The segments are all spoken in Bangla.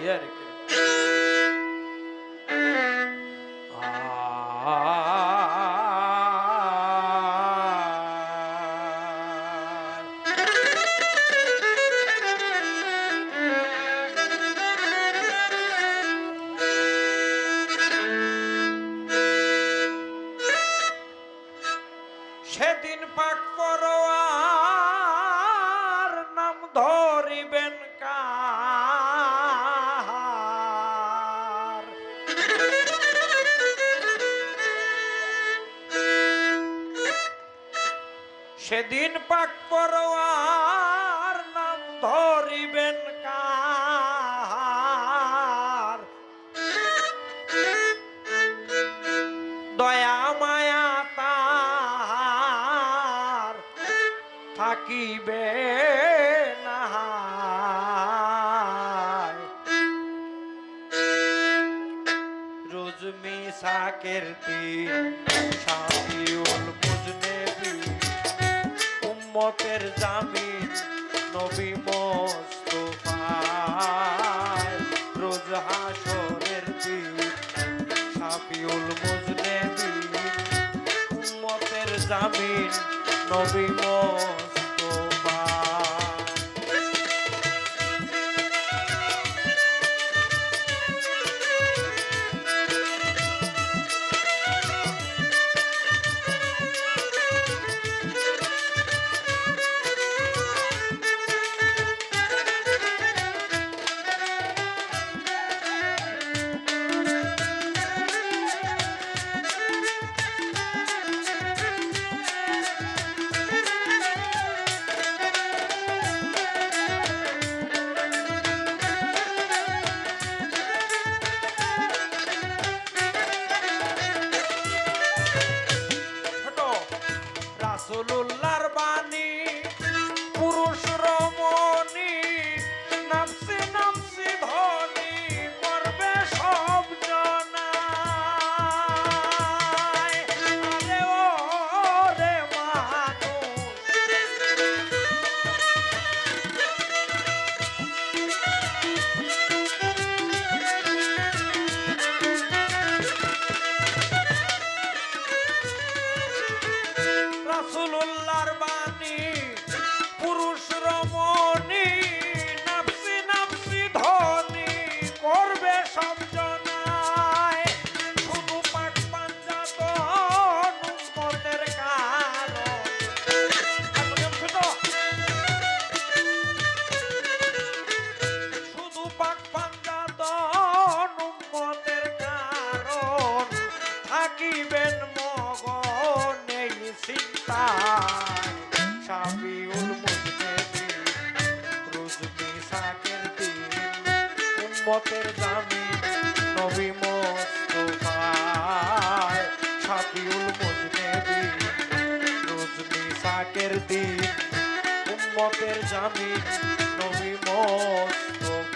மாதிரியாக இருக்குது সেদিন পাক পরোয়ার নাম ধরিবেন কার? দয়া মায়া তার থাকিবে না রোজ মিসাকের দিন শাফিউল মুজনেবি উম্মতের জামিন নবী মোস্তফায় রোজ হাসরের দিন শাফিউল মুজনেবি। উম্মতের জামিন নবী মোস্তফা উম্মতের দামি নবী মোস্তফায় সাফিউল মুজনেবি রোজ সাকের দিন উম্মতের জামি নবী মোস্তফায়।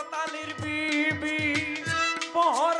হজরত আলীর বিবি মহারানার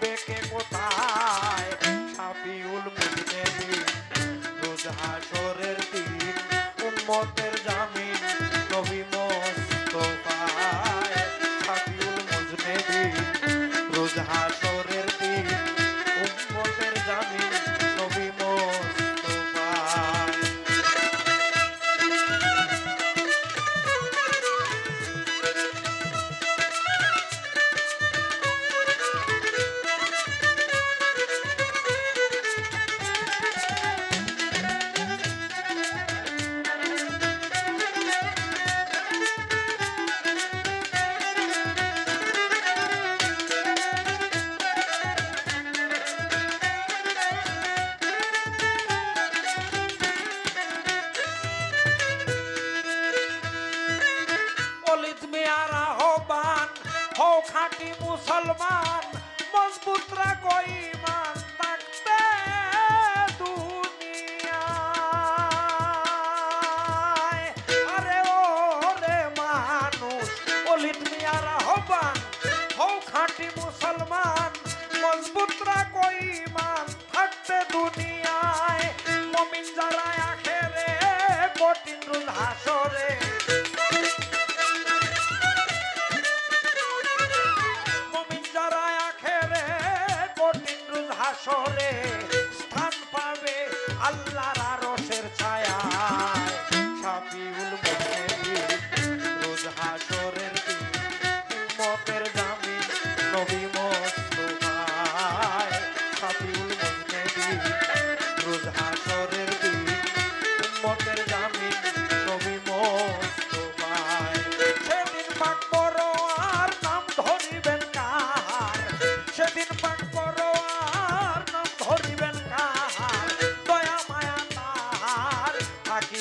যাবে কে কোথায়? মা আল্লাহর আরশের ছায়া সাফিউল মুসলিম রোজ হাসরের মতের জামি নবী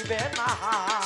deep in my heart.